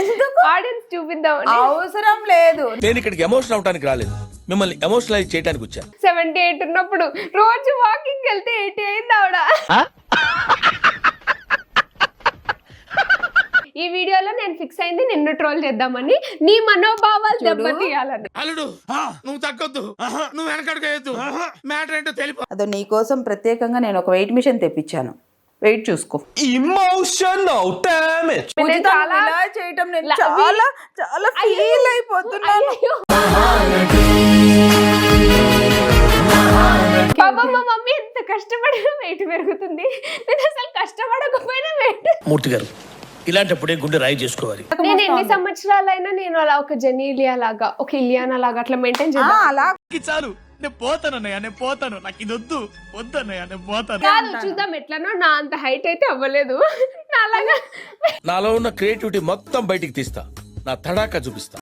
ఎందుకు? ఆడియన్స్ చూపిద్దామని అవసరం లేదు. నేను ఇక్కడికి ఎమోషన్ అవడానికి రాలేదు. మిమ్మల్ని ఎమోషనలైజ్ చేయడానికి వచ్చాను సెవెంటీ ఎయిట్ ఉన్నప్పుడు రోజు వాకింగ్ వెళ్తే ఎయిటీ అయింది ఆవిడ. ఈ వీడియోలో నేను ఫిక్స్ అయింది నిన్ను ట్రోల్ చేద్దామని నీ మనోభావాలు దెబ్బతీయాలని. అల్లుడు నువ్వు తగ్గొద్దు. నువ్వు వెనకడుగు మ్యాటర్ ఏంటో తెలిపి అదో నీ కోసం ప్రత్యేకంగా నేను ఒక వెయిట్ మిషన్ తెప్పించాను. వెయిట్ చూసుకో. నేను పూజిత, చాలా- చేయటం నేను చాలా చాలా ఫీల్ అయిపోతున్నాను. పాపం మా మమ్మీ ఎంత కష్టపడినా వెయిట్ పెరుగుతుంది. నేను అసలు కష్టపడకపోయినా వెయిట్ మూర్తి గారు ఇలాంటప్పుడే గుండె రాయి చేసుకోవాలి. నేను ఎన్ని సంవత్సరాలైనా నేను అలా ఒక జెనీలియా లాగా ఒక ఇలియానా లాగా అట్లా మెయింటైన్ చేద్దాం. అలా చాలు. నేను పోతాను అన్నయ్య నేను పోతాను. నాకు ఇది వద్దు. వద్దు అన్నయ్య నేను పోతాను. కాదు చూద్దాం ఎట్లనో. నా అంత హైట్ అయితే అవ్వలేదు. నా అలాగా నాలో ఉన్న క్రియేటివిటీ మొత్తం బయటికి తీస్తా. నా తడాకా చూపిస్తా.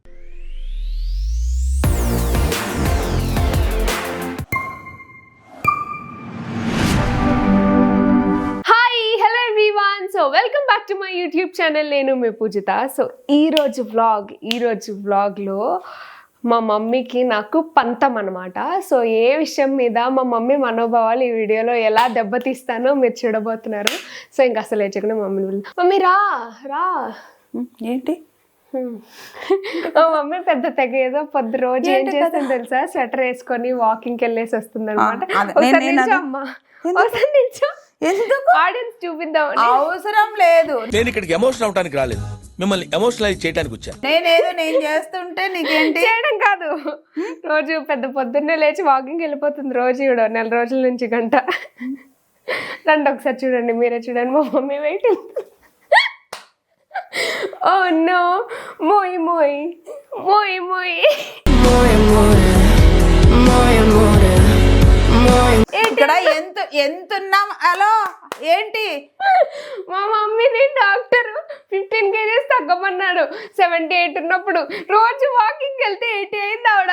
Hi hello everyone so welcome back to my YouTube channel నేను మీ పూజిత. సో ఈ రోజు వ్లాగ్ ఈ రోజు వ్లాగ్లో మా మమ్మీకి నాకు పంతం అనమాట సో ఏ విషయం మీద మా మమ్మీ మనోభావాలు ఈ వీడియోలో ఎలా దెబ్బతీస్తానో మీరు చూడబోతున్నారు. సో ఇంకా అసలు లేచకుండా మమ్మీని మమ్మీ రా రా. ఏంటి. మా మమ్మీ పెద్ద తెగ ఏదో పొద్దు రోజు ఏం చేస్తుంది తెలుసా? స్వెటర్ వేసుకొని వాకింగ్ వెళ్ళేసి వస్తుంది అనమాట నేను అదే- అమ్మా. ఒకసారి నిల్చో. ఎందుకు? ఆడియన్స్ చూపిద్దామని. అవసరం లేదు. నేను ఇక్కడికి ఎమోషన్ అవడానికి రాలేదు. మిమ్మల్ని ఎమోషనలైజ్ చేయడానికి వచ్చాను నేనేదో నేను చేస్తుంటే నీకేంటి? చేయడం కాదు. రోజు పెద్ద పొద్దున్నే లేచి వాకింగ్ వెళ్ళిపోతుంది రోజు ఇవిడ నెల రోజుల నుంచి గంట. రండి ఒకసారి చూడండి మీరే చూడండి. మా మమ్మీ వెయిట్ ఓ నో మోయ్ మోయ్. మోయ్ మోయ్. ఇక్కడ ఎంత ఎంత ఉన్నాం హలో ఏంటి? మా మమ్మీని డాక్టర్. ఫిఫ్టీన్ కేజెస్ తగ్గమన్నాడు. సెవెంటీ ఎయిట్ ఉన్నప్పుడు. రోజు వాకింగ్ వెళ్తే ఎయిటీ అయింది ఆవిడ.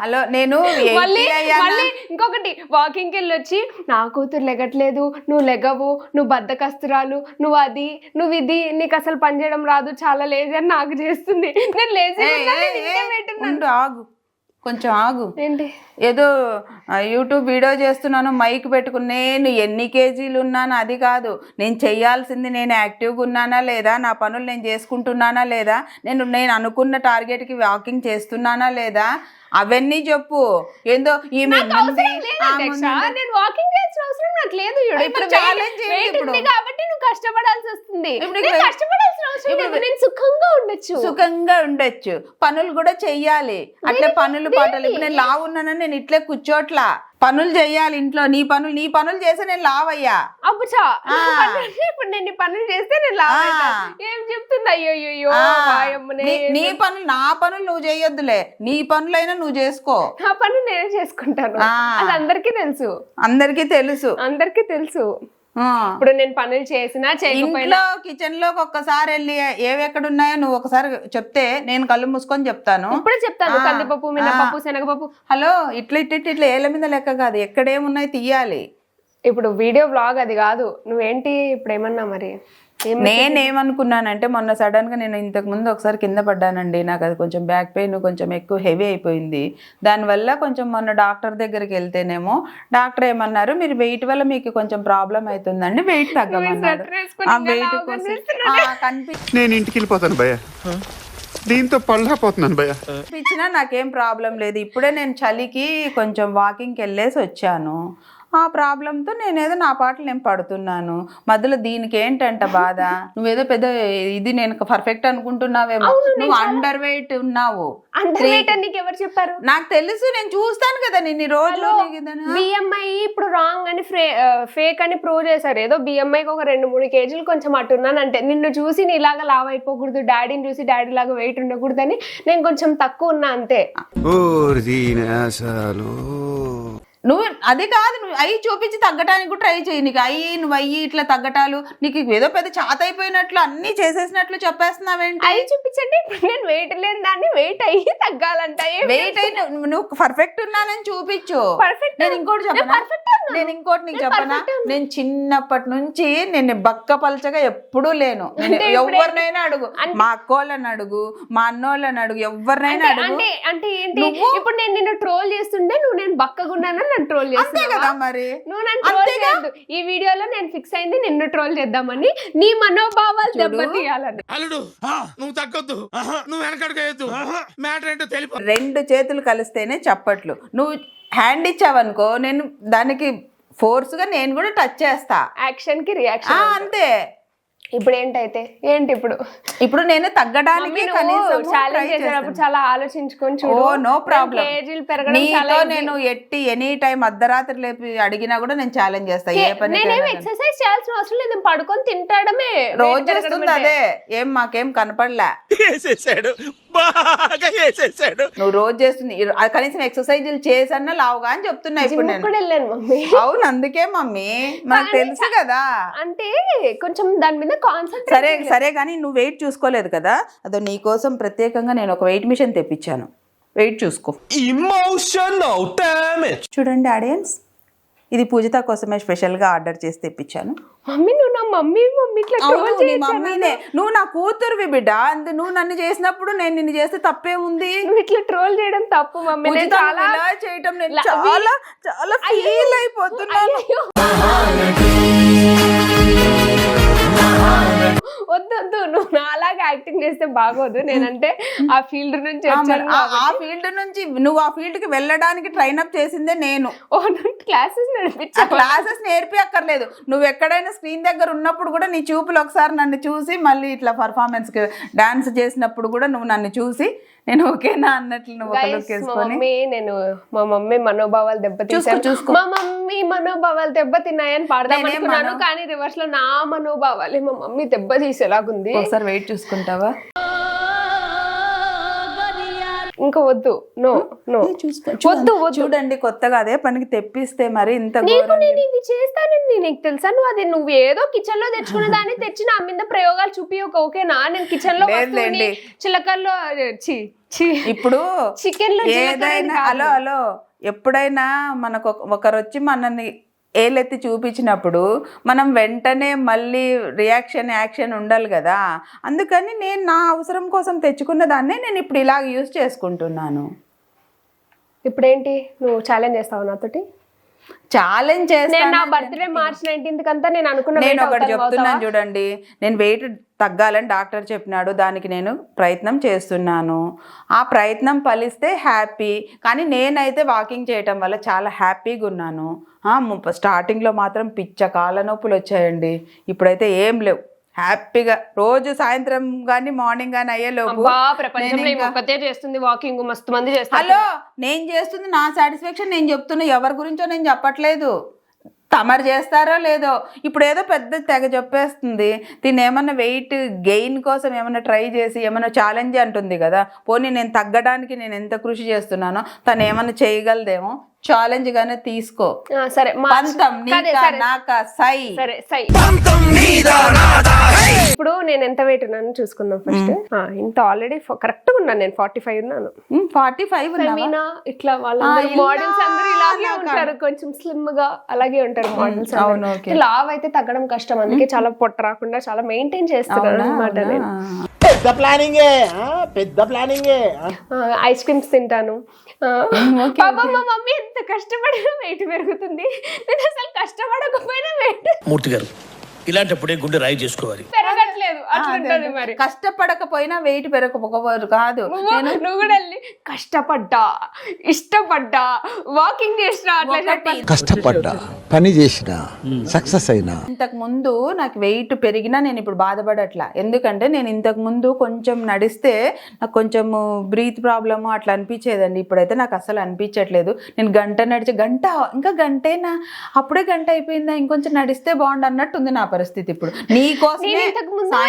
హలో నేను మళ్ళీ 80 అయ్యానా? మళ్ళీ ఇంకొకటి. వాకింగ్కి వెళ్ళి వచ్చి నా కూతురు లెగట్లేదు నువ్వు లెగవు నువ్వు బద్దకస్తురాలు నువ్వు అది నువ్వు ఇది నీకు అసలు పని చేయడం రాదు చాలా లేజీ అని నాకు చేస్తుంది. నేను లేజీ ఆగు. కొంచెం ఆగు. ఏంటి? ఏదో యూట్యూబ్ వీడియో చేస్తున్నాను మైక్ పెట్టుకుని నేను ఎన్ని కేజీలు ఉన్నాను అది కాదు. నేను చేయాల్సింది నేను యాక్టివ్గా ఉన్నానా లేదా? నా పనులు నేను చేసుకుంటున్నానా లేదా? నేను నేను అనుకున్న టార్గెట్కి వాకింగ్ చేస్తున్నానా లేదా? అవన్నీ చెప్పు. ఏందో నేను వాకింగ్ చేయాల్సిన అవసరం నాకు లేదు. అయితే ఇప్పుడు కాబట్టి నువ్వు కష్టపడాల్సి వస్తుంది. ఇప్పుడు నేను ఇక్కడ- కష్టపడాల్సిన అవసరం లేదు. నేను సుఖంగా ఉండొచ్చు. సుఖంగా ఉండొచ్చు. పనులు కూడా చెయ్యాలి. అట్లే పనులు పాటలు. ఇప్పుడు నేను లావు ఉన్నానని నేను ఇట్లే కూర్చోట్లా. పనులు చెయ్యాలి ఇంట్లో. నీ పనులు నీ పనులు చేస్తే నేను లావయ్యా. అబ్బుచా ఆ. ఇప్పుడు నేను ఈ పనులు చేస్తే నేను లావు. ఏం చెప్తుంది? అయ్యో. నీ- నీ పనులు నా పనులు నువ్వు చేయొద్దులే. నీ పనులైనా నువ్వు చేసుకో. నా పనులు నేనే చేసుకుంటాను. అది అందరికీ తెలుసు. అందరికీ తెలుసు. అందరికీ తెలుసు. ఇప్పుడు నేను పనులు చేసినా ఇంట్లో కిచెన్లోకి ఒక్కసారి వెళ్ళి ఏవి ఎక్కడ ఉన్నాయో నువ్వు ఒకసారి చెప్తే నేను కళ్ళు మూసుకొని చెప్తాను. ఇప్పుడే చెప్తాను. కందిపప్పు మినపప్పు శనగపప్పు. హలో ఇట్లా ఇట్లా ఇట్లా ఇట్లా ఏళ్ళ మీద లెక్క కాదు ఎక్కడేమున్నాయి తీయాలి. ఇప్పుడు వీడియో వ్లాగ్ అది కాదు. నువ్వేంటి ఇప్పుడు ఏమన్నా మరి? నేనేమనుకున్నానంటే మొన్న సడన్గా నేను ఇంతకు ముందు ఒకసారి కింద పడ్డానండి. నాకు అది కొంచెం బ్యాక్ పెయిన్ కొంచెం ఎక్కువ హెవీ అయిపోయింది. దానివల్ల కొంచెం మొన్న డాక్టర్ దగ్గరికి వెళ్తేనేమో డాక్టర్ ఏమన్నారు మీరు వెయిట్ వల్ల మీకు కొంచెం ప్రాబ్లం అవుతుందండి వెయిట్ తగ్గమన్నారు. ఆ వెయిట్ కోసం కనిపి నేను ఇంటికి వెళ్ళిపోతాను దీంతో పళ్ళపోతున్నాను భయ్య. కనిపించినా నాకేం ప్రాబ్లం లేదు. ఇప్పుడే నేను చలికి కొంచెం వాకింగ్కి వెళ్ళేసి వచ్చాను. ఆ ప్రాబ్లంతో నేనేదో నా పాటలు నేను పడుతున్నాను. మధ్యలో దీనికి ఏంటంట బాధ? నువ్వేదో పెద్ద ఇది నేను పర్ఫెక్ట్ అనుకుంటున్నావేమో. నువ్వు అండర్ వెయిట్ ఉన్నావు. అండర్ వెయిట్ అని ఎవరు చెప్పారు? నాకు తెలుసు నేను చూస్తాను కదా నిన్ను రోజు బిఎంఐ ఇప్పుడు రాంగ్ అని ఫేక్ అని ప్రూవ్ చేశారు. ఏదో బిఎంఐకి ఒక రెండు మూడు కేజీలు కొంచెం అటు ఉన్నానంటే నిన్ను చూసి నీ ఇలాగా లావ్ అయిపోకూడదు డాడీని చూసి డాడీ లాగా వెయిట్ ఉండకూడదని నేను కొంచెం తక్కువ ఉన్నా అంతే. నువ్వు అది కాదు నువ్వు అయ్యి చూపించి తగ్గటానికి కూడా ట్రై చేయి నీకు అయ్యి నువ్వు అయ్యి ఇట్లా తగ్గటాలు నీకు ఏదో పెద్ద చాత అయిపోయినట్లు అన్ని చేసేసినట్లు చెప్పేస్తున్నావేంటి? అవి చూపించండి. నేను వెయిట్ లేని దాన్ని వెయిట్ అయ్యి తగ్గాలంట. వెయిట్ అయిన నువ్వు పర్ఫెక్ట్ ఉన్నానని చూపించు. Perfect నేను ఇంకోటి చెప్పనా. నేను ఇంకోటి నీకు చెప్పనా. నేను చిన్నప్పటి నుంచి నేను బక్క పలచగా ఎప్పుడూ లేను. ఎవరినైనా అడుగు. మా అక్కోళ్ళని అడుగు మా అన్నోళ్ళని అడుగు ఎవరినైనా అడుగు. అంటే అంటే ఏంటి ఇప్పుడు నేను నిన్ను ట్రోల్ చేస్తుంటే నువ్వు నేను బక్కగున్నానని నన్ను ట్రోల్ అంతే చేస్తున్నావా? కదా మరి. నువ్వు నన్ను ట్రోల్ అంతేగా? చేయొద్దు. ఈ వీడియోలో నేను ఫిక్స్ అయింది నిన్ను ట్రోల్ చేద్దామని నీ మనోభావాలు దెబ్బతీయాలని. అల్లుడు నువ్వు తగ్గొద్దు. నువ్వు వెనకడుగు మ్యాటర్ ఏంటో తెలిపి. రెండు చేతులు కలిస్తేనే చప్పట్లు. నువ్వు హ్యాండ్ ఇచ్చావనుకో నేను దానికి ఫోర్స్గా నేను కూడా టచ్ చేస్తా. యాక్షన్కి రియాక్షన్ అంతే. ఇప్పుడు ఏంటైతే ఏంటి ఇప్పుడు ఇప్పుడు నేను తగ్గడానికి ఛాలెంజ్ చేసేటప్పుడు చాలా ఆలోచించుకొని చూడు. ఓ నో ప్రాబ్లం కేజీలు పెరగడం చాలా. నేను ఎట్టి ఎనీ టైం అర్ధరాత్రి లేపి అడిగినా కూడా నేను ఛాలెంజ్ చేస్తా. ఏ పని నేనేం ఎక్సర్సైజ్ చేయాల్సిన అవసరం లేదు. నేను పడుకొని తింటాడమే. రోజు చేస్తుంది. అదే ఏం మాకేం కనపడలే. బాగా వేసేసాడు నువ్వు రోజు చేస్తుంది. కనీసం ఎక్సర్సైజులు చేసన్నా లావుగా అని చెప్తున్నా ఇప్పుడు జిమ్ నేను. కూడా వెళ్ళాను మమ్మీ. అవును అందుకే మమ్మీ. మనకు తెలుసు కదా. అంటే కొంచెం దాని మీద సరే సరే కానీ నువ్వు వెయిట్ చూసుకోలేదు కదా. అదో నీ కోసం ప్రత్యేకంగా నేను ఒక వెయిట్ మిషన్ తెప్పించాను. వెయిట్ చూసుకో. Damage. చూడండి ఆడియన్స్. ఇది పూజిత కోసమే స్పెషల్గా ఆర్డర్ చేసి తెప్పించాను. మమ్మీ నువ్వు నా మమ్మీ మమ్మీ ఇట్లా ట్రోల్ నీ మమ్మీనే? నువ్వు నా కూతురువి బిడ్డ. అందు నువ్వు నన్ను చేసినప్పుడు నేను నిన్ను చేస్తే తప్పే ఉంది. నువ్వు ఇట్లా ట్రోల్ చేయడం తప్పు మమ్మీ. నేను చాలా చేయటం నేను చాలా చాలా ఫీల్ అయిపోతున్నాను. యాక్టింగ్ చేస్తే బాగోదు. నేనంటే ఆ ఫీల్డ్ నుంచి ఆ. ఫీల్డ్ నుంచి నువ్వు ఆ ఫీల్డ్కి వెళ్ళడానికి ట్రైన్ అప్ చేసిందే నేను. క్లాసెస్ ఆ నడిపించా క్లాసెస్ నేర్పి అక్కర్లేదు నువ్వు ఎక్కడైనా స్క్రీన్ దగ్గర ఉన్నప్పుడు కూడా నీ చూపులు ఒకసారి నన్ను చూసి మళ్ళీ ఇట్లా పర్ఫార్మెన్స్కి డాన్స్ చేసినప్పుడు కూడా నువ్వు నన్ను చూసి నేను ఓకేనా అన్నట్లు నువ్వు ఒక Guys, లుక్ మా వేసుకొని? మమ్మీ నేను మా మమ్మీ మనోభావాలు చూసుకో. మా మమ్మీ మనోభావాలు దెబ్బతిన్నాయని పాడదాం అనుకున్నాను కానీ రివర్స్లో నా మనోభావాలే మా మమ్మీ దెబ్బ తీసేలాగుంది. ఒకసారి వెయిట్ చూసుకుంటావా? ఇంకా వద్దు. నో నో ఏ, చూసుకో వద్దు చూడండి, కొత్తగా అదే పనికి తెప్పిస్తే మరి ఇంత నీకు నేను ఇది చేస్తానని నీకు తెలుసా? నువ్వు అది నువ్వు ఏదో కిచెన్లో తెచ్చుకున్న దాన్ని తెచ్చి నా మీద ప్రయోగాలు చూపి ఒక ఓకేనా? నేను కిచెన్లో. చిలకల్లో ఇప్పుడు చికెన్లో ఏదైనా. Hello hello. ఎప్పుడైనా మనకు ఒక- ఒకరు వచ్చి మనల్ని ఏలెత్తి చూపించినప్పుడు మనం వెంటనే మళ్ళీ రియాక్షన్ యాక్షన్ ఉండాలి కదా. అందుకని నేను నా అవసరం కోసం తెచ్చుకున్న దాన్నే నేను ఇప్పుడు ఇలా యూజ్ చేసుకుంటున్నాను. ఇప్పుడేంటి? నువ్వు ఛాలెంజ్ చేస్తావు నాతోటి? ఛాలెంజ్ నా చేస్తాను బర్త్డే మార్చ్ నైన్టీన్త్ కంతా నేను అనుకున్న నేను ఒకటి చెప్తున్నాను? చూడండి. నేను వెయిట్ తగ్గాలని డాక్టర్ చెప్పినాడు. దానికి నేను ప్రయత్నం చేస్తున్నాను. ఆ ప్రయత్నం ఫలిస్తే హ్యాపీ కానీ నేనైతే వాకింగ్ చేయటం వల్ల చాలా హ్యాపీగా ఉన్నాను. స్టార్టింగ్లో మాత్రం పిచ్చ కాళ్ళ నొప్పులు వచ్చాయండి. ఇప్పుడైతే ఏం లేవు. హ్యాపీగా రోజు సాయంత్రం కానీ మార్నింగ్ కానీ అయ్యేలోపు చేస్తుంది వాకింగ్ మస్తు మంది హలో నేను చేస్తుంది నా సాటిస్ఫాక్షన్ నేను చెప్తున్నా ఎవరి గురించో నేను చెప్పట్లేదు. తమరు చేస్తారో లేదో. ఇప్పుడు ఏదో పెద్ద తెగ చెప్పేస్తుంది. దీన్ని ఏమన్నా వెయిట్ గెయిన్ కోసం ఏమన్నా ట్రై చేసి ఏమన్నా ఛాలెంజ్ అంటుంది కదా. పోనీ నేను తగ్గడానికి నేను ఎంత కృషి చేస్తున్నానో తను ఏమన్నా చేయగలదేమో ఛాలెంజ్ గానే తీసుకో. సరే పంతం నీకా. నాకా సై. సరే సై. ఇప్పుడు నేను ఎంత వెయిట్ ఉన్నాను చూసుకుందాం ఫస్ట్ ఇంత ఆల్రెడీ కరెక్ట్గా ఉన్నాను నేను ఫార్టీ ఫైవ్ ఉన్నాను ఫార్టీ ఫైవ్ ఫెమినా ఇట్లా ఇలా మోడల్స్ అందరూ ఇలాగే. ఉంటారు కొంచెం స్లిమ్గా అలాగే ఉంటారు మోడల్స్. లావ్ అయితే తగ్గడం కష్టం అందుకే చాలా పొట్ట రాకుండా చాలా మెయింటైన్ చేస్తున్నాను అనమాట నేను. పెద్ద ప్లానింగే ఆ, పెద్ద ప్లానింగే ఆ. ఐస్ క్రీమ్స్ తింటాను. ఆ, పాపం మా మమ్మీ ఎంత కష్టపడినా వెయిట్ పెరుగుతుంది. నేను అసలు కష్టపడకపోయినా వెయిట్ మూర్తి గారు ఇలాంటప్పుడే గుండె రాయి చేసుకోవాలి. పెరగట్లేదు అట్లుంటది మరి. కష్టపడకపోయినా వెయిట్ పెరగకపోరు కాదు. నువ్వు కూడా వెళ్ళి కష్టపడ్డా ఇష్టపడ్డా వాకింగ్ చేసినా కష్టపడ్డా పని చేసిన సక్సెస్ అయినా. ఇంతకు ముందు నాకు వెయిట్ పెరిగినా నేను ఇప్పుడు బాధపడట్లా. ఎందుకంటే నేను ఇంతకు ముందు కొంచెం నడిస్తే నాకు కొంచెం బ్రీత్ ప్రాబ్లము అట్లా అనిపించేదండి. ఇప్పుడైతే నాకు అసలు అనిపించట్లేదు. నేను గంట నడిచి గంట ఇంకా గంటేనా? అప్పుడే గంట అయిపోయిందా? ఇంకొంచెం నడిస్తే బాగుండు అన్నట్టు ఉంది నా పరిస్థితి ఇప్పుడు. నీ నేను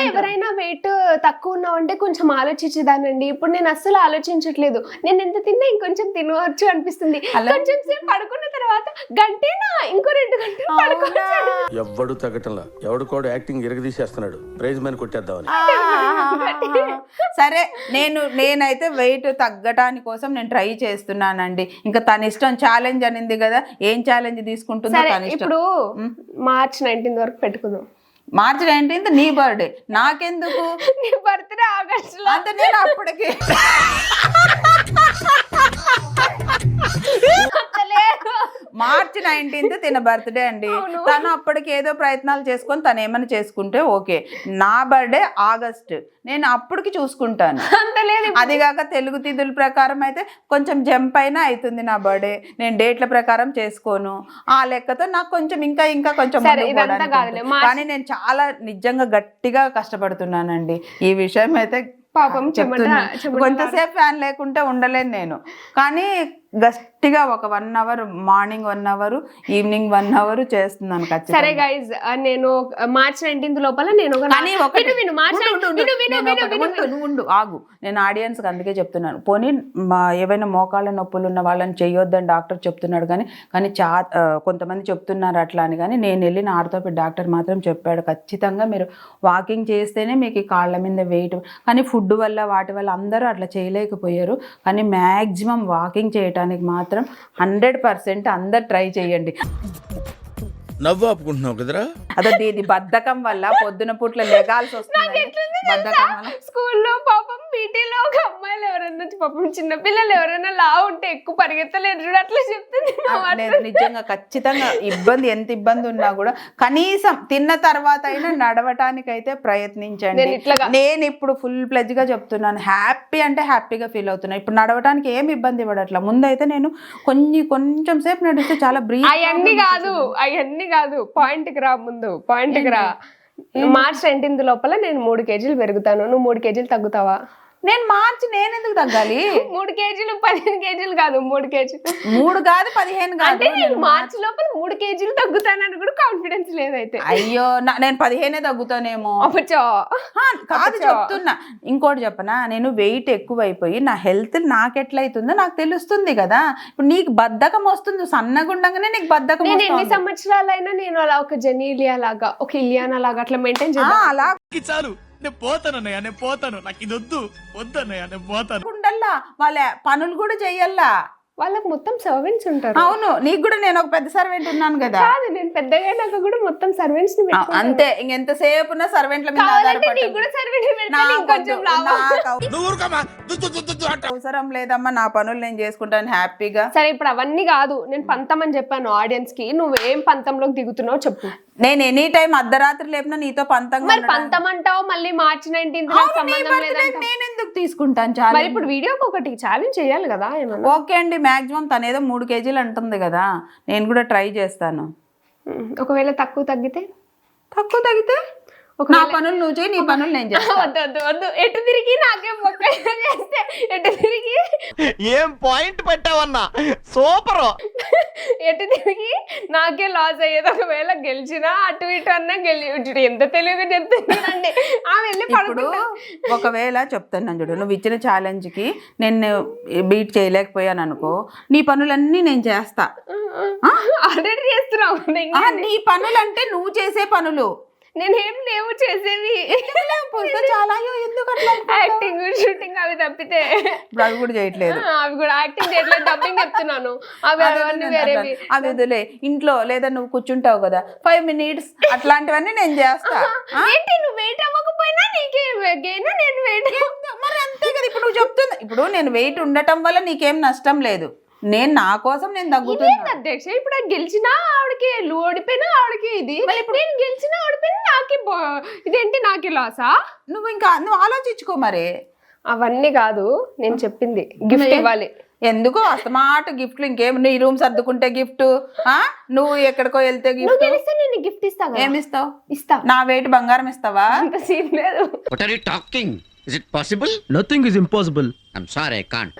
ఎవరైనా వెయిట్ తక్కువ ఉన్నావంటే కొంచెం ఆలోచించేదానండి. ఇప్పుడు నేను అస్సలు ఆలోచించట్లేదు. నేను ఎంత తిన్నా ఇంకొంచెం తినవచ్చు అనిపిస్తుంది. కొంచెం సేపు పడుకున్న తర్వాత గంటేనా? ఇంకో రెండు గంటలు పడుకోవచ్చు ఎవ్వడు తగ్గటంలా? ఎవడు కూడా యాక్టింగ్ ఇరగదీసేస్తున్నాడు. ప్రైజ్ మని కొట్టేద్దామని. సరే నేను నేనైతే వెయిట్ తగ్గటాని కోసం నేను ట్రై చేస్తున్నానండి. ఇంకా తన ఇష్టం ఛాలెంజ్ అనింది కదా ఏం ఛాలెంజ్ తీసుకుంటుందో తన ఇష్టం. ఇప్పుడు మార్చ్ నైన్టీన్త్ వరకు పెట్టుకుందాం. మార్చి నైన్టీన్త్ నీ బర్త్డే. నాకెందుకు? నీ బర్త్డే ఆగస్ట్లో అంత నేను అప్పటికి. మార్చి నైన్టీన్త్ తిన బర్త్డే అండి. తను అప్పటికి ఏదో ప్రయత్నాలు చేసుకొని తను ఏమైనా చేసుకుంటే ఓకే. నా బర్త్డే ఆగస్ట్. నేను అప్పటికి చూసుకుంటాను. అంత లేదు అది కాక తెలుగు తిథుల ప్రకారం అయితే కొంచెం జంప్ అయినా అవుతుంది నా బర్త్డే. నేను డేట్ల ప్రకారం చేసుకోను. ఆ లెక్కతో నాకు కొంచెం ఇంకా ఇంకా కొంచెం కానీ నేను చాలా నిజంగా గట్టిగా కష్టపడుతున్నానండి. ఈ విషయం అయితే పాపం కొంతసేపు ఫ్యాన్ లేకుంటే ఉండలేను నేను. కానీ గట్టిగా ఒక one hour morning one hour evening one hour చేస్తున్నాను సరే ఖచ్చితంగా గైజ్ నేను మార్చ్ నైన్టీన్త్ లోపల నేను ఉండు, ఆగు. నేను ఆడియన్స్కి అందుకే చెప్తున్నాను. పోనీ మా ఏవైనా మోకాళ్ళ నొప్పులు ఉన్న వాళ్ళని చేయొద్దని డాక్టర్ చెప్తున్నాడు కానీ కానీ చా కొంతమంది చెప్తున్నారు అట్లా అని కానీ నేను వెళ్ళిన ఆర్థోపెడ్ డాక్టర్ మాత్రం చెప్పాడు. ఖచ్చితంగా మీరు వాకింగ్ చేస్తేనే మీకు ఈ కాళ్ళ మీద వెయిట్ కానీ ఫుడ్ వల్ల వాటి వల్ల అందరూ అట్లా చేయలేకపోయారు. కానీ మ్యాక్సిమం వాకింగ్ చేయడానికి మాత్రం హండ్రెడ్ పర్సెంట్ అందరు ట్రై చేయండి. నవ్వు ఆపుకుంటున్నావు కదరా? అదే ఇది బద్ధకం వల్ల పొద్దున పూట్ల లెగాల్సి వస్తుంది బద్ధకం వల్ల. స్కూల్లో పాపం పీటీలో ఒక అమ్మాయిలు ఎవరైనా పాపం చిన్న పిల్లలు ఎవరైనా లా ఉంటే ఎక్కువ పరిగెత్తలేరు చూడు అట్లా చెప్తుంది నా ఆ, మాట. లేదు నిజంగా ఖచ్చితంగా ఇబ్బంది ఎంత ఇబ్బంది ఉన్నా కూడా కనీసం తిన్న తర్వాత అయినా నడవటానికి అయితే ప్రయత్నించండి. నేను నేను ఇప్పుడు ఫుల్ ప్లెజ్గా చెప్తున్నాను. హ్యాపీ అంటే హ్యాపీగా ఫీల్ అవుతున్నా ఇప్పుడు నడవటానికి ఏం ఇబ్బంది పడట్లా? ముందైతే నేను కొన్ని కొంచెం సేపు నడిస్తే చాలా బ్రీత్ అవన్నీ కాదు అవన్నీ కాదు. పాయింట్కి రా ముందు. పాయింట్కి రా. మార్చ్ నైన్టీన్త్ లోపల నేను మూడు కేజీలు పెరుగుతాను. నువ్వు మూడు కేజీలు తగ్గుతావా? నేను మార్చి నేను ఎందుకు తగ్గాలి? మూడు కేజీలు పదిహేను కేజీలు కాదు మూడు కేజీలు. మూడు కాదు పదిహేను కాదు అంటే నేను మార్చి లోపల మూడు కేజీలు తగ్గుతానని కూడా కాన్ఫిడెన్స్ లేదైతే. అయ్యో నా- నేను పదిహేనే తగ్గుతానేమో. కాదు చెప్తున్నా. ఇంకోటి చెప్పనా నేను వెయిట్ ఎక్కువైపోయి నా హెల్త్ నాకు ఎట్లయితుందో నాకు తెలుస్తుంది కదా. ఇప్పుడు నీకు బద్ధకం వస్తుంది సన్నగుండగానే నీకు బద్ధకం నేను ఎన్ని. సంవత్సరాలైనా నేను అలా ఒక జెనీలియా లాగా ఒక ఇలియానా లాగా అట్లా మెయింటైన్ చేద్దాం. అలా చాలు నేను పోతానన్నయ్య నేను పోతాను. నాకు ఇది వద్దు. వద్దన్నయ్య నేను పోతాను. ఉండల్లా వాళ్ళ పనులు కూడా చెయ్యల్లా? వాళ్ళకి మొత్తం సర్వెంట్స్ ఉంటారు. అవును నీకు కూడా నేను ఒక పెద్ద సర్వెంట్ ఉన్నాను కదా. కాదు నేను పెద్దగా అయినాక కూడా మొత్తం సర్వెంట్స్ని పెట్టుకుంటాను. అంతే ఇంకెంతసేపు ఉన్న సర్వెంట్ల మీద నీకు నాకు నాకు. అవసరం లేదమ్మా నా పనులు నేను చేసుకుంటాను హ్యాపీగా. సరే ఇప్పుడు అవన్నీ కాదు. నేను పంతం అని చెప్పాను ఆడియన్స్కి. నువ్వు ఏం పంతంలోకి దిగుతున్నావు చెప్పు. నేను ఎనీ టైం అర్ధరాత్రి లేపినా నీతో పంతంగా మరి. పంతం అంటావు మళ్ళీ మార్చి నైన్టీన్త్ సంబంధం లేదంటావు. నేను ఎందుకు తీసుకుంటాను చాలా మరి ఇప్పుడు వీడియోకి ఒకటి ఛాలెంజ్ చేయాలి కదా ఏమన్నా? ఓకే అండి మాక్సిమం తను ఏదో మూడు కేజీలు అంటుంది కదా నేను కూడా ట్రై చేస్తాను. ఒకవేళ తక్కువ తగ్గితే? తక్కువ తగ్గితే? నా పనులు నువ్వు చేయి నీ పనులు నేను చేస్తాను వద్దు వద్దు వద్దు. ఎటు తిరిగి నాకే మొక్క చేస్తే ఎటు తిరిగి? ఏం పాయింట్ పెట్టావన్నా? సూపర్. ఎటు తిరిగి? నాకే లాస్ అయ్యేది. ఒకవేళ గెలిచినా అటు ఇటు అన్నా గెలి ఎంత తెలివిగా చెప్తున్నానండి. ఆ వెళ్ళి ఇప్పుడు ఒకవేళ చెప్తాను చూడు నువ్వు ఇచ్చిన ఛాలెంజ్కి నేను బీట్ చేయలేకపోయాను అనుకో నీ పనులన్నీ నేను చేస్తా. ఆల్రెడీ చేస్తున్నావు. ఆ, నీ పనులు అంటే నువ్వు చేసే పనులు. నేనేం లేవు చేసేవి. చాలా ఎందుకు? యాక్టింగ్ షూటింగ్ అవి తప్పితే. అవి కూడా చేయట్లేదు. అవి కూడా యాక్టింగ్ చేయట్లేదు డబ్బింగ్ చెప్తున్నాను. అవి అవన్నీ వేరేవి. అవి వదిలే. ఇంట్లో లేదా నువ్వు కూర్చుంటావు కదా ఫైవ్ మినిట్స్ అట్లాంటివన్నీ నేను చేస్తా? ఏంటి నువ్వు వెయిట్ అవ్వకపోయినా నీకే గెయిన్ నేను వెయిట్ మరి అంతే కదా ఇప్పుడు నువ్వు చెప్తుంది. ఇప్పుడు నేను వెయిట్ ఉండటం వల్ల నీకేం నష్టం లేదు. నేను నా కోసం నేను తగ్గుతున్నా. అధ్యక్ష? ఇప్పుడు అది గెలిచినా ఆవిడకి ఓడిపోయినా ఆవిడకి ఇది? నేను గెలిచినా ఓడిపోయినా నాకే ఇదేంటి నాకే లాసా నువ్వు ఇంకా నువ్వు ఆలోచించుకో మరి. అవన్నీ కాదు నేను చెప్పింది. గిఫ్ట్ ఇవ్వాలి. ఎందుకు అస్తమాట గిఫ్ట్లు ఇంకేం నీ రూమ్ సర్దుకుంటే గిఫ్ట్ నువ్వు ఎక్కడికో వెళ్తే నువ్వు గిఫ్ట్. గెలిస్తే నేను గిఫ్ట్ ఇస్తా. ఏమి ఇస్తావు ఇస్తా. నా వెయిట్ బంగారం ఇస్తావా? అంత సీన్ లేదు. Talking? Is it possible? Nothing is impossible I'm sorry, I can't.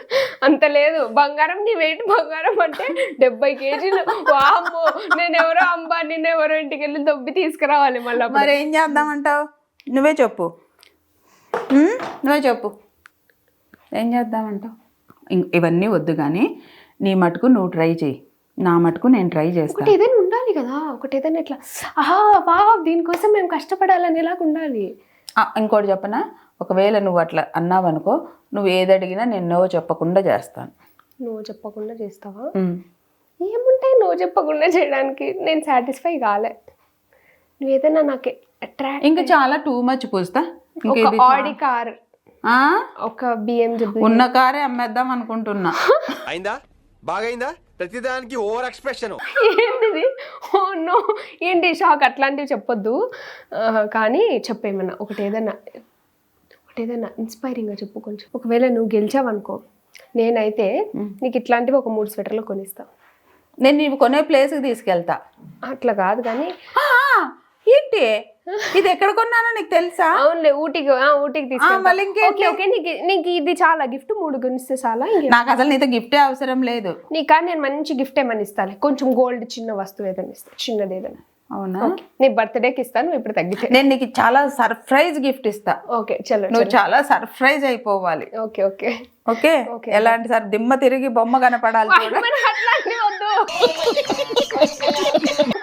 అంత లేదు. బంగారం నీ వెయిట్ బంగారం అంటే డెబ్బై కేజీలు. వామ్మో నేను ఎవరో అంబా నేను ఎవరో ఇంటికి వెళ్ళి దొబ్బి తీసుకురావాలి మళ్ళీ మరి ఏం చేద్దామంటావు? నువ్వే చెప్పు. నువ్వే చెప్పు. ఏం చేద్దామంటావు? ఇం- ఇవన్నీ వద్దు కానీ నీ మటుకు నువ్వు ట్రై చేయి. నా మటుకు నేను ట్రై ఒకటి చేస్తాను ఏదైనా ఉండాలి కదా. ఒకటి ఏదైనా ఇట్లా ఆహా వా దీనికోసం మేము కష్టపడాలని ఎలాగ ఉండాలి ఇంకోటి చెప్పనా? ఒకవేళ నువ్వు అట్లా అన్నావనుకో నువ్వు ఏది అడిగినా నేను నో చెప్పకుండా చేస్తాను. నువ్వు చెప్పకుండా చేస్తావా. ఏముంటాయి నువ్వు చెప్పకుండా చేయడానికి? నేను సాటిస్ఫై కాలే. నువ్వు ఏదైనా నాకు అట్రాక్ట్ ఇంకా చాలా టూ మచ్ పూస్తా. ఒక ఆడి కార్. ఆ? ఒక బిఎండబ్ల్యూ ఉన్న కారే అమ్మేద్దాం అనుకుంటున్నా. అయిందా? బాగైందా? ప్రతిదానికి ఓవర్ ఎక్స్ప్రెషన్ ఏంటిది? Oh no. ఏంటి షాక్? అట్లాంటివి చెప్పొద్దు. కానీ చెప్పేమన్నా. ఒకటి ఏదైనా ఒకటి ఏదైనా ఇన్స్పైరింగ్గా చెప్పు కొంచెం. ఒకవేళ నువ్వు గెలిచావనుకో నేనైతే నీకు ఇట్లాంటివి ఒక మూడు స్వెటర్లు కొనిస్తా. నేను నీవు కొనే ప్లేస్కి తీసుకెళ్తా. అట్లా కాదు కానీ ఏంటి? ఇది ఎక్కడ కొన్నానో నీకు తెలుసా? అవునులే ఊటీకి ఊటీకి తీసుకెళ్తా. ఇంకేంటి? ఓకే ఓకే నీకు నీకు ఇది చాలా గిఫ్ట్ మూడు కొనిస్తే చాలా నాకు అసలు నీతో గిఫ్టే అవసరం లేదు. నీకు కానీ నేను మంచి గిఫ్ట్ ఏమని ఇస్తాను కొంచెం గోల్డ్ చిన్న వస్తువు ఏదైనా ఇస్తా చిన్నది ఏదైనా. అవునా? ఓకే. నీ బర్త్డేకి ఇస్తాను నువ్వు ఇప్పుడు తగ్గితే. నేను నీకు చాలా సర్ప్రైజ్ గిఫ్ట్ ఇస్తా. ఓకే చలో నువ్వు చాలా. సర్ప్రైజ్ అయిపోవాలి. Okay okay. ఓకే? ఓకే. ఎలాంటి సార్ దిమ్మ తిరిగి బొమ్మ కనపడాలి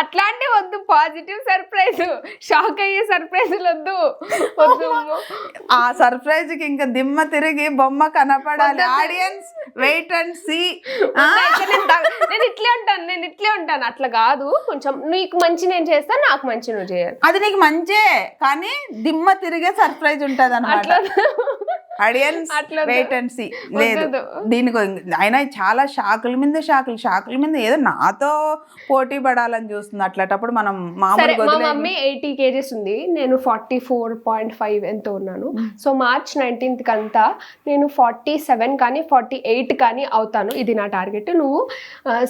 అట్లాంటివి వద్దు పాజిటివ్ సర్ప్రైజ్ షాక్ అయ్యే సర్ప్రైజులు వద్దు. వద్దు ఆ సర్ప్రైజ్కి ఇంకా దిమ్మ తిరిగి బొమ్మ కనపడాలి. ఆడియన్స్ వెయిట్ అండ్ సీ నేను ఇట్లే ఉంటాను నేను ఇట్లే ఉంటాను. అట్లా కాదు. కొంచెం నీకు మంచి నేను చేస్తాను నాకు మంచి నువ్వు చేయాలి. అది నీకు మంచే కానీ దిమ్మ తిరిగే సర్ప్రైజ్ ఉంటది అనమాట అట్లా ఆడియన్స్ వెయిట్ అండ్ సీ లేదు. దీనికి అయినా చాలా షాకుల మీద షాకులు షాకుల మీద ఏదో నాతో పోటీ పడాలని చూస్తుంది. అట్లాంటప్పుడు మనం మామూలుగా మా మమ్మీ ఎయిటీ కేజెస్ ఉంది. నేను ఫార్టీ ఫోర్ పాయింట్ ఫైవ్ ఎంతో ఉన్నాను. సో మార్చ్ నైన్టీన్త్ కంతా నేను ఫార్టీ సెవెన్ కానీ ఫార్టీ ఎయిట్ కానీ అవుతాను. ఇది నా టార్గెట్. నువ్వు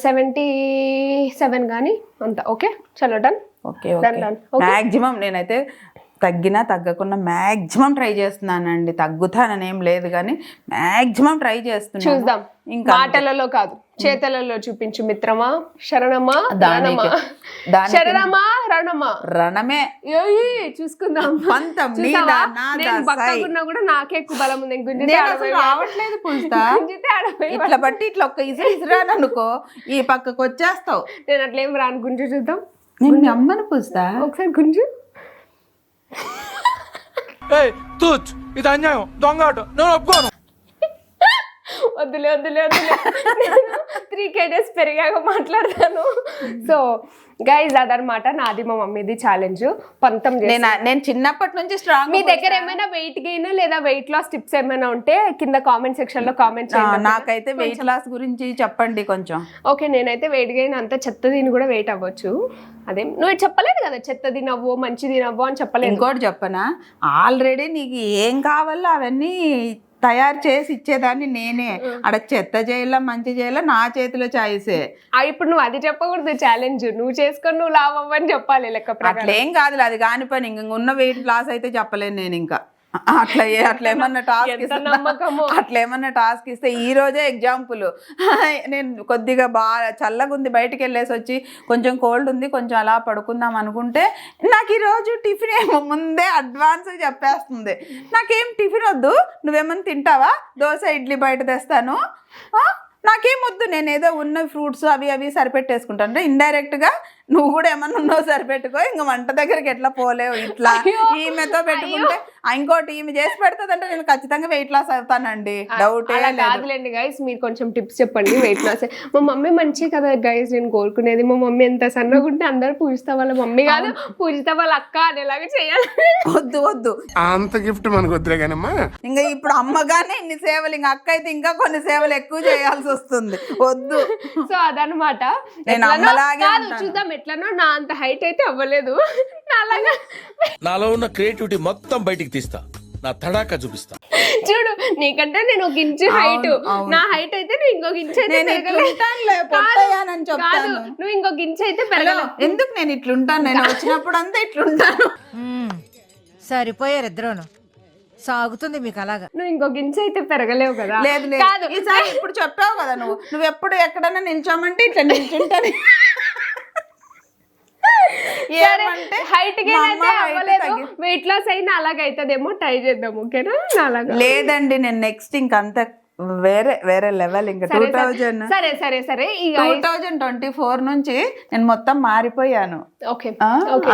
సెవెంటీ సెవెన్ కానీ అంత. ఓకే? చలో డన్? ఓకే. మ్యాక్సిమం నేనైతే తగ్గినా తగ్గకుండా మ్యాక్సిమం ట్రై చేస్తున్నానండి. తగ్గుతానని ఏం లేదు కానీ మ్యాక్సిమం ట్రై చేస్తున్నాను. చూద్దాం. ఇంకా మాటలలో కాదు చేతలలో చూపించు మిత్రమా శరణమా దానికి- శరణమా రణమా? రణమే. చూసుకుందాం. పంతం నేను సై. బక్కగున్నా కూడా నాకే ఎక్కువ బలం ఉంది. గుంజితే రావట్లేదు పుల్స్తా ఆడపోయి ఇట్లా బట్టి ఇట్లా ఒక్క ఇసురు ఇసురాను అనుకో ఈ పక్కకు వచ్చేస్తావు. నేను అట్లేం రాను. గుంజు చూద్దాం. నేను అమ్మను పూస్తా ఒకసారి గుంజు. ఏయ్ తూచ్ ఇది అన్యాయం దొంగ ఆట నేను ఒప్పుకోను వద్దులే వద్దులే వద్దులే. నేను త్రీ కేజెస్ పెరిగాక మాట్లాడతాను. సో గైజ్ అదనమాట నాది మా మమ్మీది ఛాలెంజ్ పంతం నేను? నేను చిన్నప్పటి నుంచి స్ట్రాంగ్ మీ దగ్గర ఏమైనా వెయిట్ గెయిన్ లేదా వెయిట్ లాస్ టిప్స్ ఏమైనా ఉంటే కింద కామెంట్ సెక్షన్లో కామెంట్ చేయండి. నాకైతే వెయిట్ లాస్ గురించి చెప్పండి కొంచెం. ఓకే నేనైతే వెయిట్ గెయిన్ అంత చెత్త తిని కూడా వెయిట్ అవ్వచ్చు. అదే నువ్వు చెప్పలేదు కదా? చెత్త తినవ్వు మంచి తినవ్వు అని చెప్పలేదు. ఇంకోటి చెప్పనా? ఆల్రెడీ నీకు ఏం కావాలో అవన్నీ తయారు చేసి ఇచ్చేదాన్ని నేనే. అక్కడ చెత్త చేయాల మంచి చేయాల నా చేతిలో చాయిసే. ఆ, ఇప్పుడు నువ్వు అది చెప్పకూడదు ఛాలెంజ్ నువ్వు చేసుకొని నువ్వు లావ్ అవ్వని చెప్పాలి లెక్క అట్లేం కాదులే అది కాని పని. ఇంక ఉన్న వెయిట్ లాస్ అయితే చెప్పలేను నేను ఇంకా. అట్లా అట్లా ఏమన్నా టాస్క్ ఇస్తే. అట్లా ఏమన్నా టాస్క్ ఇస్తే ఈ రోజే ఎగ్జాంపుల్ నేను కొద్దిగా బాగా చల్లగా ఉంది బయటికి వెళ్ళేసి వచ్చి కొంచెం కోల్డ్ ఉంది కొంచెం అలా పడుకుందాం అనుకుంటే నాకు ఈ రోజు టిఫిన్ ఏమో ముందే అడ్వాన్స్ చెప్పేస్తుంది. నాకేం టిఫిన్ వద్దు నువ్వేమన్నా తింటావా? దోశ ఇడ్లీ బయట తెస్తాను? నాకేం వద్దు నేను ఏదో ఉన్న ఫ్రూట్స్ అవి అవి సరిపెట్టేసుకుంటాను. అంటే ఇండైరెక్ట్గా నువ్వు కూడా ఏమన్నా ఉన్నావు సరిపెట్టుకో ఇంకా వంట దగ్గరికి ఎట్లా పోలేవు ఇట్లా. ఈమెతో పెట్టుకుంటే ఆ, ఇంకోటి ఈమె చేసి పెడుతుందంటే నేను ఖచ్చితంగా వెయిట్ లాస్ అవుతానండి. డౌట్ అలా కాదులేండి గైస్ మీరు కొంచెం టిప్స్ చెప్పండి వెయిట్ లాస్ మా మమ్మీ మంచి కదా గైస్ నేను కోరుకునేది. మా మమ్మీ ఎంత సన్నగా ఉంటే అందరూ పూజితా వాళ్ళ మమ్మీ కాదు పూజితా వాళ్ళ అక్క అనేలాగా చేయాలి. వద్దు వద్దు. అంత గిఫ్ట్ మనకు వద్దులే కానమ్మా ఇంకా ఇప్పుడు అమ్మగానే ఇన్ని సేవలు ఇంకా అక్క అయితే ఇంకా కొన్ని సేవలు ఎక్కువ చేయాల్సి వస్తుంది. వద్దు. సో అదనమాట నేను అమ్మలాగే. చూద్దాం ఎట్లనో నా అంత హైట్ అయితే అవ్వలేదు. నాలాగా నాలో ఉన్న క్రియేటివిటీ మొత్తం బయటికి తీస్తా. నా తడాకా చూపిస్తా. చూడు నీకంటే నేను ఒక ఇంచు హైట్. నా హైట్ అయితే నువ్వు ఇంకొక ఇంచు అయితే నేను కాదు, పొట్టయ్యానని చెప్తాను. కాదు, నువ్వు ఇంకొక ఇంచు అయితే హలో పెరగలే. ఎందుకు నేను ఇట్లుంటాను? నేను వచ్చినప్పుడు అంతా ఇట్లుంటాను. సరిపోయారు ఇద్దరును. సాగుతుంది మీకు అలాగా. నువ్వు ఇంకొక ఇంచు అయితే పెరగలేవు కదా. లేదు లేదు. కాదు. ఈసారి ఇప్పుడు చెప్పావు కదా నువ్వు. నువ్వు ఎప్పుడు ఎక్కడన్నా నిల్చోమంటే ఇట్లా నిల్చుంటాను. ఏమంటే హైట్ వెయిట్ లాస్ అయినా అలాగ అవుతుందేమో ట్రై చేద్దాం ఓకేనా అలాగా? లేదండి నేను నెక్స్ట్ ఇంకంత వేరే వేరే లెవెల్ ఇంకా టూ. థౌజండ్ సరే సరే సరే టూ థౌజండ్ ట్వంటీ ఫోర్ నుంచి నేను మొత్తం మారిపోయాను.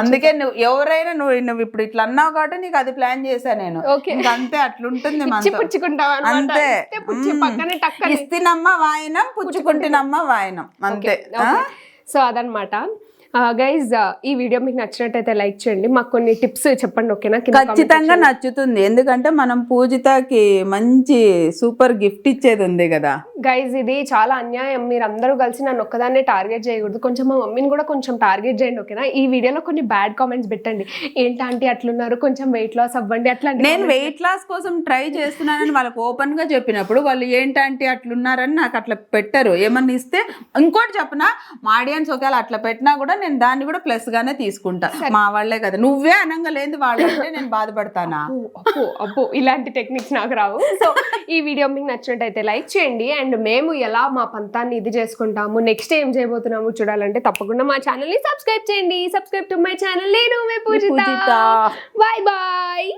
అందుకే నువ్వు ఎవరైనా నువ్వు నువ్వు ఇప్పుడు ఇట్లా అన్నావు కాబట్టి నీకు అది ప్లాన్ చేశా నేను. అంతే అట్లుంటుంది. అంతే. ఇస్తే పుచ్చి మ్మ్. పక్కనే టక్కని. ఇస్తినమ్మ వాయనం పుచ్చుకుంటున్నమ్మ వాయనం. అంతే? సో అదనమాట గైజ్ ఈ వీడియో మీకు నచ్చినట్టయితే లైక్ చేయండి. మాకు కొన్ని టిప్స్ చెప్పండి ఓకేనా ఖచ్చితంగా. నచ్చుతుంది. ఎందుకంటే మనం పూజితకి మంచి సూపర్ గిఫ్ట్ ఇచ్చేది ఉంది కదా. గైజ్ ఇది చాలా అన్యాయం. మీరు అందరూ కలిసి నన్ను ఒక్కదాన్నే టార్గెట్ చేయకూడదు. కొంచెం మా మమ్మీని కూడా కొంచెం టార్గెట్ చేయండి ఓకేనా ఈ వీడియోలో కొన్ని బ్యాడ్ కామెంట్స్ పెట్టండి. ఏంటంటే అట్లున్నారు? కొంచెం వెయిట్ లాస్ అవ్వండి అట్లా నేను వెయిట్ లాస్ కోసం ట్రై చేస్తున్నానని వాళ్ళకి ఓపెన్గా చెప్పినప్పుడు వాళ్ళు ఏంటంటే అట్లున్నారని నాకు అట్లా పెట్టరు. ఏమన్నా ఇస్తే ఇంకోటి చెప్పనా? మా ఆడియన్స్ ఒకవేళ అట్లా పెట్టినా కూడా నేను దాన్ని కూడా ప్లస్ గానే తీసుకుంటా. మా వాళ్ళే కదా. నువ్వే అనంగా లేదు వాళ్ళంటే నేను బాధపడతానా? అప్పు అప్పు ఇలాంటి టెక్నిక్స్ నాకు రావు. సో ఈ వీడియో మీకు నచ్చినట్టయితే లైక్ చేయండి. అండ్ మేము ఎలా మా పంతాన్ని ఇది చేసుకుంటాము నెక్స్ట్ ఏం చేయబోతున్నాము చూడాలంటే తప్పకుండా మా ఛానల్ని సబ్స్క్రైబ్ చేయండి. సబ్స్క్రైబ్ టు మై ఛానల్ నేను పూజిత. Bye bye